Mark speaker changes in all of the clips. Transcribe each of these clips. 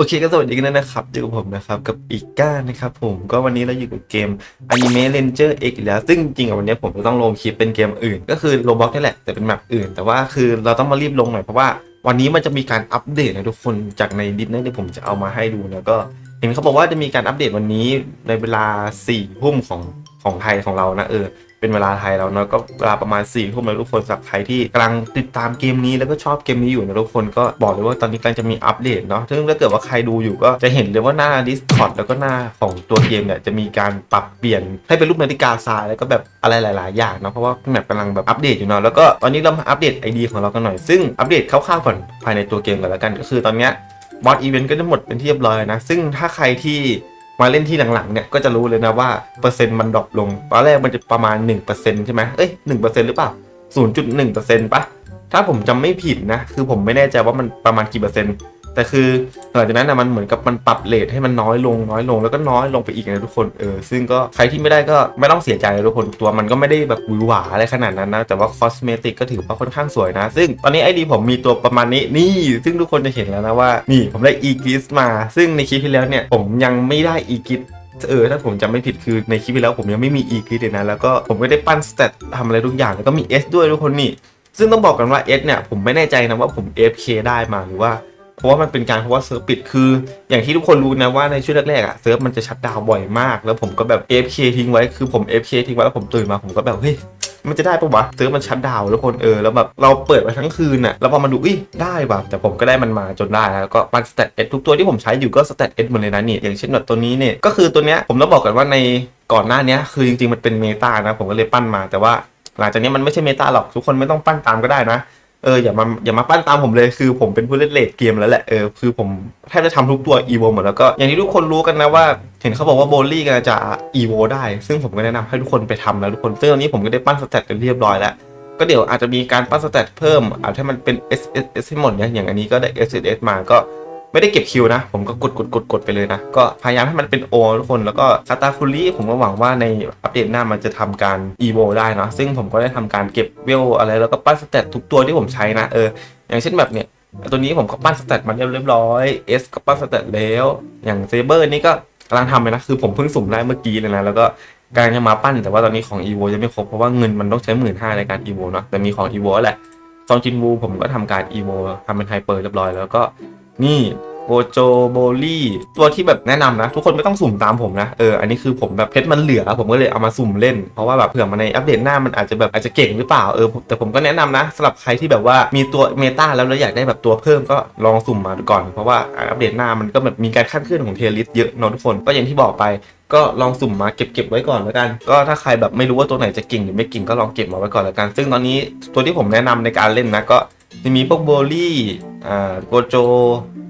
Speaker 1: โอเคก็สวัสดีกันด้วยนะครับอยู่กับผมนะครับกับอีก้านะครับผมก็วันนี้เราอยู่กับเกม Anime Ranger X อีกแล้ว ซึ่งจริงๆวันนี้ผมจะต้องลงคลิปเป็นเกมอื่น ก็คือโลบ็อกนี่แหละแต่เป็นแมปอื่น แต่ว่าคือเราต้องมารีบลงหน่อยเพราะว่าวันนี้มันจะมีการอัปเดตนะทุกคนจากในดิสนีย์ที่ผมจะเอามาให้ดูแล้วก็เห็นเขาบอกว่าจะมีการอัปเดตวันนี้ในเวลา4ี่ทุ่มของของไทยของเรานะเออ เป็นเวลาไทยแล้วเนาะก็เวลาประมาณ4ี่ทุ่มแล้วทุกคนสำหรับใครที่กำลังติดตามเกมนี้แล้วก็ชอบเกมนี้อยู่นะทุกคนก็บอกเลยว่าตอนนี้กำลังจะมีอัปเดตเนาะซึ่งถ้าเกิดว่าใครดูอยู่ก็จะเห็นเลยว่าหน้า Discord แล้วก็หน้าของตัวเกมเนี่ยจะมีการปรับเปลี่ยนให้เป็นรูปนาฬิกาทรายแล้วก็แบบอะไรหลาย ๆ อย่างเนาะเพราะว่าแมปกำลังแบบอัปเดตอยู่เนาะแล้วก็ตอนนี้เรามาอัปเดต ID ของเรากันหน่อยซึ่งอัปเดตคร่าวๆก่อนภายในตัวเกมกันแล้วกันก็คือตอนเนี้ยบอสอีเวนต์ก็ได้หมดเป็นที่เรียบร้อยนะซึ่งถ้าใครที่ มาเล่นที่หลังๆเนี่ยก็จะรู้เลยนะว่าเปอร์เซ็นต์มันดรอปลงตอนแรกมันจะประมาณ 1%ใช่ไหมเอ้ย1%หรือเปล่า0.1%ปะถ้าผมจำไม่ผิดนะ คือผมไม่แน่ใจว่ามันประมาณกี่เปอร์เซ็นต์ แต่คือหลังจากนั้นนะมันเหมือนกับมันปรับเลทให้มันน้อยลงน้อยลงแล้วก็น้อยลงไปอีกนะทุกคนเออซึ่งก็ใครที่ไม่ได้ก็ไม่ต้องเสียใจนะทุกคนตัวมันก็ไม่ได้แบบหวือหวาอะไรขนาดนั้นนะแต่ว่าคอสเมติกก็ถือว่าค่อนข้างสวยนะ ซึ่งตอนนี้ไอดีผมมีตัวประมาณนี้นี่ ซึ่งทุกคนจะเห็นแล้วนะว่านี่ผมได้อีกิสมา ซึ่งในคลิปที่แล้วเนี่ยผมยังไม่ได้อีกิสเออถ้าผมจำไม่ผิดคือในคลิปที่แล้วผมยังไม่มี e กริดเลยนะแล้วก็ผมก็ได้ปั้นสเตตทำอะไรทุกอย่างแล้วก็มี S ด้วยทุกคนนี่ซึ่งต้องบอกกันว่า S เนี่ยผมไม่แน่ใจนะว่าผม FK ได้มาหรือว่า เพราะว่ามันเป็นการเพราะว่าเซิร์ฟปิดคือ อย่างที่ทุกคนรู้นะว่าในช่วงแรกๆอะเซิร์ฟมันจะชัดดาวบ่อยมาก แล้วผมก็แบบ FK ทิ้งไว้คือผม FK ทิ้งไว้แล้วผมตื่นมาผมก็แบบเฮ้ยมันจะได้ปะวะเซิร์ฟมันชัดดาวน์ทุกคนเออแล้วแบบเราเปิดไปทั้งคืนน่ะแล้วพอมาดูอุ้ยได้ว่ะแต่ผมก็ได้มันมาจนได้แล้วก็ปั้นสเตตเอทุกตัวที่ผมใช้อยู่ก็สเตตเอหมดเลยนะนี่อย่างเช่นแบบตัวนี้เนี่ยก็คือตัวเนี้ยผมต้องบอกกันว่าในก่อนหน้านี้คือจริงๆมันเป็นเมตานะผมก็เลยปั้นมาแต่ว่า หลังจากนี้มันไม่ใช่เมตาหรอกทุกคนไม่ต้องปั้นตามก็ได้นะ เอออย่ามาอย่ามาปั้นตามผมเลยคือผมเป็นผู้เล่นเลดเกมแล้วแหละเออคือผมแทบจะทำทุกตัวอีโวหมดแล้วก็อย่างที่ทุกคนรู้กันนะว่า เห็นเขาบอกว่าโบลี่กันจะอีโวได้ ซึ่งผมก็แนะนำให้ทุกคนไปทำแล้วทุกคนซึ่งตอนนี้ผมก็ได้ปั้นสเตตกันเรียบร้อยแล้วก็เดี๋ยวอาจจะมีการปั้นสเตตเพิ่มอาจให้มันเป็น S S S ให้หมดเนี่ยอย่างอันนี้ก็ได้ S S S มาก็ ไม่ได้เก็บคิวนะ ผมก็กดกดกดกดไปเลยนะ ก็พยายามให้มันเป็น O ทุกคน แล้วก็คาตาคุริผมก็หวังว่าในอัปเดตหน้ามันจะทำการ EVO ได้เนะซึ่งผมก็ได้ทำการเก็บเวลอะไรแล้วก็ปั้นสเตตทุกตัวที่ผมใช้นะเอออย่างเช่นแบบเนี้ยตัวนี้ผมก็ปั้นสเตตมาเรียบร้อย S ก็ปั้นสเตตแล้ว อย่างเซเบอร์นี่ก็กำลังทำเลยนะคือผมเพิ่งสุ่มได้เมื่อกี้เลยนะแล้วก็กำลังจะมาปั้นแต่ว่าตอนนี้ของ EVO ยังไม่ครบเพราะว่าเงินมันต้องใช้หมื่นห้าในการ EVO เนาะแต่มีของ EVO แหละซองจินวูผมก็ทำการ EVO ทำเป็นไฮเปอร์เรียบร้อยแล้วก็ นี่โบโจโบลี่ตัวที่แบบแนะนำนะ ทุกคนไม่ต้องสุ่มตามผมนะเอออันนี้คือผมแบบเพชรมันเหลือ ผมก็เลยเอามาสุ่มเล่น เพราะว่าแบบเผื่อมาในอัปเดตหน้ามันอาจจะแบบอาจจะเก่งหรือเปล่าเออแต่ผมก็แนะนำนะสำหรับใครที่แบบว่ามีตัวเมตาแล้วแล้วอยากได้แบบตัวเพิ่มก็ลองสุ่มมาดูก่อน เพราะว่าอัปเดตหน้ามันก็แบบมีการขั้นขึ้นของเทลิสเยอะเนอะทุกคนก็อย่างที่บอกไปก็ลองสุ่มมาเก็บเก็บไว้ก่อนแล้วกัน ก็ถ้าใครแบบไม่รู้ว่าตัวไหนจะเก่งหรือไม่เก่งก็ลองเก็บมาไว้ก่อนแล้วกัน ซึ่งตอนนี้ตัวที่ผมแนะนำในการเล่นนะก็ จะมีพวกโบลี่อ่าโกโจ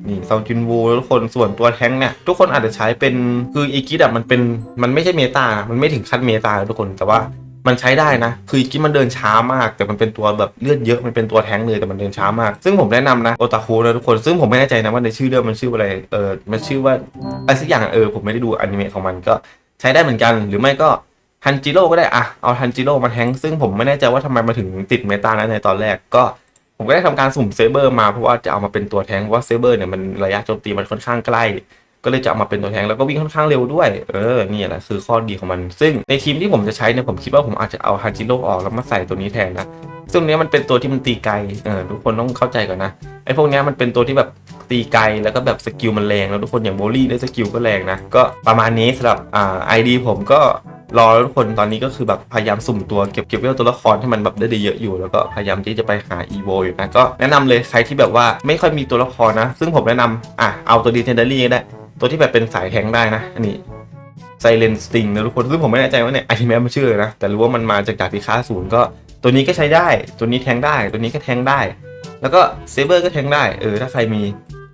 Speaker 1: นี่ซองจุนวูทุกคนส่วนตัวแท้งเนี่ยทุกคนอาจจะใช้เป็นคืออีกิดอะมันเป็นมันไม่ใช่เมตา มันไม่ถึงขั้นเมตาทุกคนแต่ว่ามันใช้ได้นะ คืออีกิมันเดินช้ามาก แต่มันเป็นตัวแบบเลือดเยอะ มันเป็นตัวแท้งเลยแต่มันเดินช้ามาก ซึ่งผมแนะนำนะโอตาคุนะทุกคน ซึ่งผมไม่แน่ใจนะว่าในชื่อเรื่องมันชื่ออะไร เออมันชื่อว่าอะไรสักอย่างเออผมไม่ได้ดูอนิเมะของมันก็ใช้ได้เหมือนกัน หรือไม่ก็ฮันจิโร่ก็ได้อะเอาฮันจิโร่มาแท้งซึ่งผมไม่แน่ใจว่าทำไมมาถึงติดเมตานะในตอนแรกก็ ผมก็ได้ทำการสุ่มเซเบอร์มาเพราะว่าจะเอามาเป็นตัวแทงเพราะว่าเซเบอร์เนี่ยมันระยะโจมตีมันค่อนข้างใกล้ ก็เลยจะเอามาเป็นตัวแทงแล้วก็วิ่งค่อนข้างเร็วด้วย เออนี่แหละคือข้อดีของมัน ซึ่งในทีมที่ผมจะใช้เนี่ยผมคิดว่าผมอาจจะเอาฮันจิโร่ออกแล้วมาใส่ตัวนี้แทนนะซึ่งเนี้ยมันเป็นตัวที่มันตีไกลเออทุกคนต้องเข้าใจก่อนนะไอ้พวกเนี้ยมันเป็นตัวที่แบบตีไกลแล้วก็แบบสกิลมันแรงแล้วทุกคนอย่างโบลี่ได้สกิลก็แรงนะก็ประมาณนี้สำหรับอ่าไอดีผมก็ รอทุกคนตอนนี้ก็คือแบบพยายามสุ่มตัวเก็บเก็บเวลตัวละครให้มันแบบได้เยอะอยู่ แล้วก็พยายามที่จะไปหาอีโวอยู่นะก็แนะนำเลยใครที่แบบว่าไม่ค่อยมีตัวละครนะ ซึ่งผมแนะนำอะเอาตัวดีเทนเดอรี่ได้ ตัวที่แบบเป็นสายแทงได้นะอันนี้ไซเลนสติงนะทุกคนซึ่งผมไม่แน่ใจว่าเนี่ยไอทีแมมันชื่ออะไรนะ แต่รู้ว่ามันมาจากดาบพิฆาตศูนย์ก็ ตัวนี้ก็ใช้ได้ ตัวนี้แทงได้ ตัวนี้ก็แทงได้ แล้วก็เซเบอร์ก็แทงได้ เออ ถ้าใครมี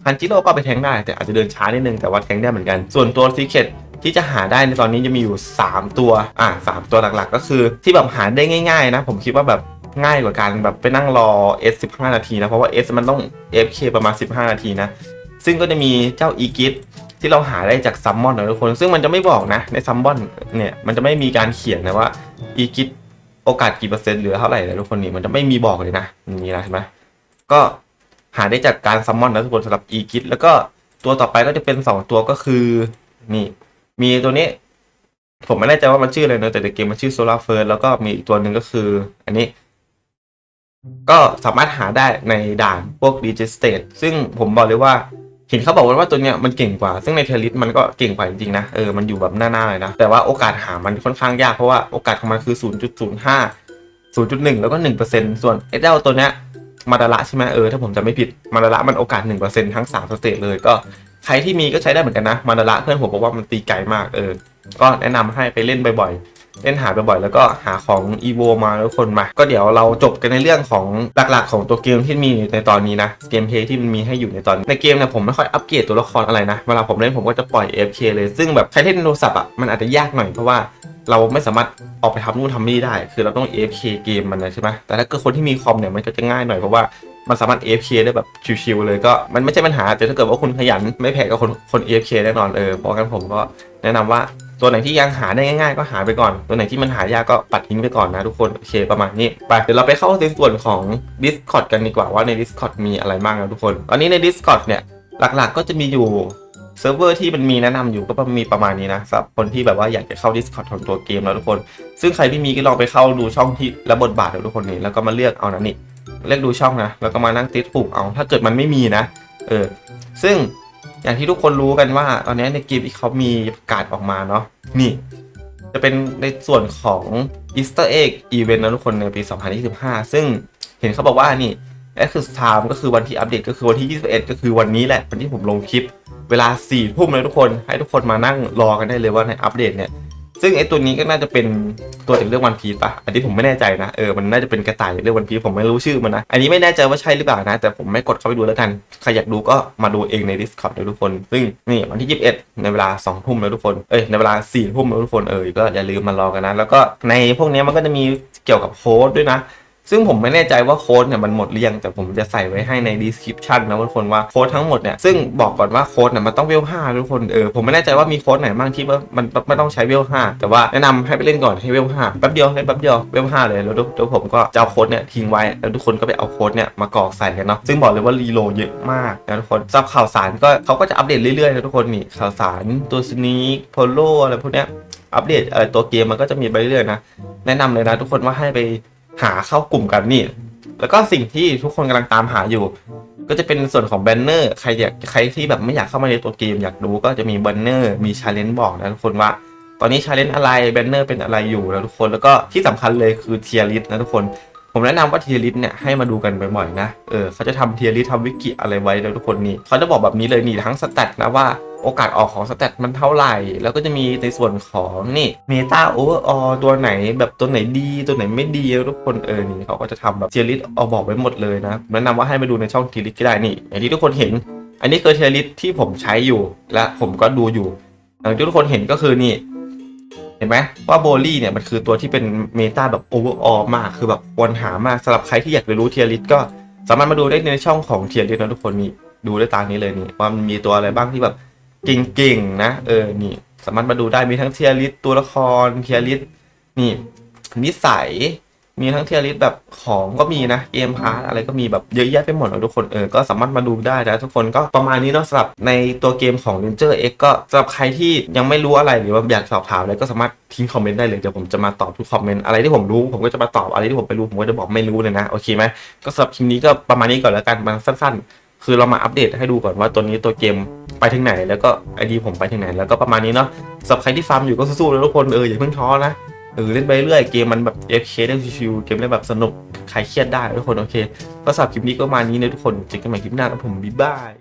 Speaker 1: ฮันจิโร่ก็ไปแทงได้ แต่อาจจะเดินช้านิดนึง แต่ว่าแทงได้เหมือนกัน ส่วนตัวซีเคท ที่จะหาได้ในตอนนี้จะมีอยู่ 3 ตัวอ่าสามตัวหลักๆ ก็คือที่แบบหาได้ง่าย ๆ นะ ผมคิดว่าแบบง่ายกว่าการแบบไปนั่งรอ S 15 นาทีนะ เพราะว่า S มันต้อง FK ประมาณ 15 นาทีนะ ซึ่งก็จะมีเจ้าอีกิทที่เราหาได้จากซัมมอนนะทุกคน ซึ่งมันจะไม่บอกนะในซัมมอนเนี่ยมันจะไม่มีการเขียนนะว่าอีกิทโอกาสกี่เปอร์เซ็นต์เหลือเท่าไหร่นะทุกคนนี่มันจะไม่มีบอกเลยนะนี้นะเห็นไหมก็หาได้จากการซัมมอนนะทุกคนสำหรับอีกิทแล้วก็ตัวต่อไปก็จะเป็นสองตัวก็คือนี่ มีตัวนี้ ผมไม่แน่ใจว่ามันชื่ออะไรนะแต่ในเกมมันชื่อ Solar First แล้วก็มีอีกตัวหนึ่งก็คือ อันนี้ ก็สามารถหาได้ในด่านพวก d g State ซึ่งผมบอกเลยว่า เห็นเขาบอกว่าตัวเนี้ยมันเก่งกว่า ซึ่งในเทลิสมันก็เก่งกว่าจริงๆนะเออมันอยู่แบบหน้าๆเลยนะแต่ว่าโอกาสหามันค่อนข้างยากเพราะว่าโอกาสของมันคือ 0.05 0.1 แล้วก็ 1%ส่วนเอเดลตัวเนี้ยมาดาระใช่ไหมเออถ้าผมจะไม่ผิดมาดาระมันโอกาส 1%ทั้ง3สเตจเลยก็ ใครที่มีก็ใช้ได้เหมือนกันนะมาดาระเพื่อนผมบอกว่ามันตีไกลมากเออ ก็แนะนำให้ไปเล่นบ่อยๆเล่นหาบ่อยๆ แล้วก็หาของ e v o มาแล้วคนมา ก็เดี๋ยวเราจบกันในเรื่องของหลักๆ ของตัวเกมที่มีในตอนนี้นะ เกมเพย์ที่มันมีให้อยู่ในตอนในเกมเนี่ยผมไม่ค่อยอัปเกรดตัวละครอะไรนะ เวลาผมเล่นผมก็จะปล่อย AFK เลย ซึ่งแบบใครเล่นโทรศัพท์อะ มันอาจจะยากหน่อยเพราะว่าเราไม่สามารถออกไปทำนู่นทำนี่ได้ คือเราต้อง AFK เกมมันนะใช่ไหมแต่ถ้าเกิดคนที่มีคอมเนี่ยมันก็จะง่ายหน่อยเพราะว่า มันสามารถ AFK ได้แบบชิวๆเลยก็มันไม่ใช่ปัญหา แต่ถ้าเกิดว่าคุณขยันไม่แพ้กับคนคน AFK แน่นอนเออเพราะงั้นผมก็แนะนำว่าตัวไหนที่ยังหาได้ง่ายๆ ก็หาไปก่อน ตัวไหนที่มันหายากก็ปัดทิ้งไปก่อนนะทุกคนโอเคประมาณนี้ไปเดี๋ยวเราไปเข้าในส่วนของ Discord กันดีกว่าว่าใน Discord มีอะไรบ้างนะทุกคน ตอนนี้ใน Discord เนี่ยหลักๆก็จะมีอยู่เซิร์ฟเวอร์ที่มันมีแนะนำอยู่ก็มีประมาณนี้นะสำหรับคนที่แบบว่าอยากจะเข้า Discord ของตัวเกมแล้วทุกคน ซึ่งใครที่มีก็ลองไปเข้าดูช่องที่และบทบาทนะทุกคนนี่แล้วก็มาเลือกเอานะนี่ เลือกดูช่องนะแล้วก็มานั่งติดปุ่มเอาถ้าเกิดมันไม่มีนะเออซึ่งอย่างที่ทุกคนรู้กันว่า ตอนนี้ในกมที่เขามีประกาศออกมาเนาะนี่ จะเป็นในส่วนของ Easter Egg Event นะทุกคนในปี 2025 ซึ่งเห็นเขาบอกว่านี่ก็คือ time ก็คือวันที่อัปเดตก็คือวันที่ 21 ก็คือวันนี้แหละวันที่ผมลงคลิปเวลา4ทุ่มเลยทุกคนให้ทุกคนมานั่งรอกันได้เลยว่าในอัปเดตเนี่ย ซึ่งไอ้ตัวนี้ก็น่าจะเป็นตัวจากเรื่องวันพี e ปะอันนี้ผมไม่แน่ใจนะ เออ มันน่าจะเป็นกระต่ายจากเรื่องวันพีผมไม่รู้ชื่อมันนะ อันนี้ไม่แน่ใจว่าใช่หรือเปล่านะ แต่ผมไม่กดเข้าไปดูแล้วกัน ใครอยากดูก็มาดูเองใน Discord เลยทุกคน ซึ่งนี่วันที่ 21 ในเวลา 2 ทุ่มเลยทุกคน เอ้ย ในเวลา 4 ทุ่มเลยทุกคน เออ ก็อย่าลืมมารอกันนะ แล้วก็ในพวกนี้มันก็จะมีเกี่ยวกับโค้ดด้วยนะ ซึ่งผมไม่แน่ใจว่าโค้ดเนี่ยมันหมดหรือยังแต่ผมจะใส่ไว้ให้ใน description นะทุกคนว่าโค้ดทั้งหมดเนี่ยซึ่งบอกก่อนว่าโค้ดเนี่ยมันต้องเวล5ทุกคนเออผมไม่แน่ใจว่ามีโค้ดไหนบ้างที่ว่ามันไม่ต้องใช้เวล5แต่ว่าแนะนำให้ไปเล่นก่อนให้เวล5แป๊บเดียวเล่นแป๊บเดียวเวล5เลยแล้วเดี๋ยวผมก็จะเอาโค้ดเนี่ยทิ้งไว้แล้วทุกคนก็ไปเอาโค้ดเนี่ยมากรอกใส่กันเนาะซึ่งบอกเลยว่ารีโหลดเยอะมากนะทุกคนสับข่าวสารก็เขาก็จะอัปเดตเรื่อยๆนะทุกคนนี่ข่าวสารตัวสนีคโพโลอะไรพวกเนี้ยอัปเดตตัวเกมมันก็จะมีไปเรื่อยๆนะแนะนำเลยนะทุกคนว่าให้ไป หาเข้ากลุ่มกันนี่ แล้วก็สิ่งที่ทุกคนกำลังตามหาอยู่ ก็จะเป็นส่วนของแบนเนอร์ใครอยากใครที่แบบไม่อยากเข้ามาในตัวเกมอยากดูก็จะมีแบนเนอร์มีชาเลนจ์บอกนะทุกคนว่า ตอนนี้ชาเลนจ์อะไรแบนเนอร์เป็นอะไรอยู่นะทุกคนแล้วก็ที่สำคัญเลยคือเทียริสนะทุกคนผมแนะนำว่าเทียริสเนี่ยให้มาดูกันบ่อยๆนะ เออเขาจะทำเทียริสทำวิกิอะไรไว้นะทุกคนนี่เขาจะบอกแบบนี้เลยนี่ทั้งสแตทนะว่า โอกาสออกของสแตทมันเท่าไหร่ แล้วก็จะมีในส่วนของนี่เมตาโอเวอร์ออตัวไหนแบบตัวไหนดี ตัวไหนไม่ดีทุกคนเออนี่เขาก็จะทำแบบเทียริสเอาบอกไว้หมดเลยนะแนะนำว่าให้มาดูในช่องเทียริสก็ได้นี่อย่างที่ทุกคนเห็น อันนี้คือเทียริสที่ผมใช้อยู่และผมก็ดูอยู่อย่างที่ทุกคนเห็นก็คือนี่เห็นไหมว่าโบลี่เนี่ยมันคือตัวที่เป็นเมตาแบบโอเวอร์ออมากคือแบบควรหามากสำหรับใครที่อยากไปรู้เทียริสก็สามารถมาดูได้ในช่องของเทียริสนะทุกคนนี่ดูได้ตามนี้เลยนี่ว่ามันมีตัวอะไรบ้างที่แบบ เก่งๆนะ เออนี่ สามารถมาดูได้มีทั้งเทียริสตัวละครเทียริสนี่นิสัยมีทั้งเทียริสแบบของก็มีนะเกมพาร์ทอะไรก็มีแบบเยอะแยะไปหมดเลยทุกคนเออก็สามารถมาดูได้นะทุกคนก็ประมาณนี้เนาะสำหรับในตัวเกมของ Ranger X ก็สำหรับใครที่ยังไม่รู้อะไรหรือว่าอยากสอบถามอะไรก็สามารถทิ้งคอมเมนต์ได้เลยเดี๋ยวผมจะมาตอบทุกคอมเมนต์อะไรที่ผมรู้ผมก็จะมาตอบอะไรที่ผมไม่รู้ผมก็จะบอกไม่รู้เลยนะโอเคไหมก็สำหรับคลิปนี้ก็ประมาณนี้ก่อนแล้วกันมันสั้นๆ คือเรามาอัปเดตให้ดูก่อนว่าตัวนี้ตัวเกมไปถึงไหน แล้วก็ไอดีผมไปถึงไหน แล้วก็ประมาณนี้เนาะสำหรับใครที่ฟาร์มอยู่ก็สู้ๆเลยทุกคนเอออย่าเพิ่งท้อนะเออเล่นไปเรื่อยเกมมันแบบ FK ได้ชิวๆเกมได้แบบสนุกใครเครียดได้ทุกคนโอเคก็สำหรับคลิปนี้ก็ประมาณนี้นะทุกคนเจอกันใหม่คลิปหน้าครับผมบ๊ายบาย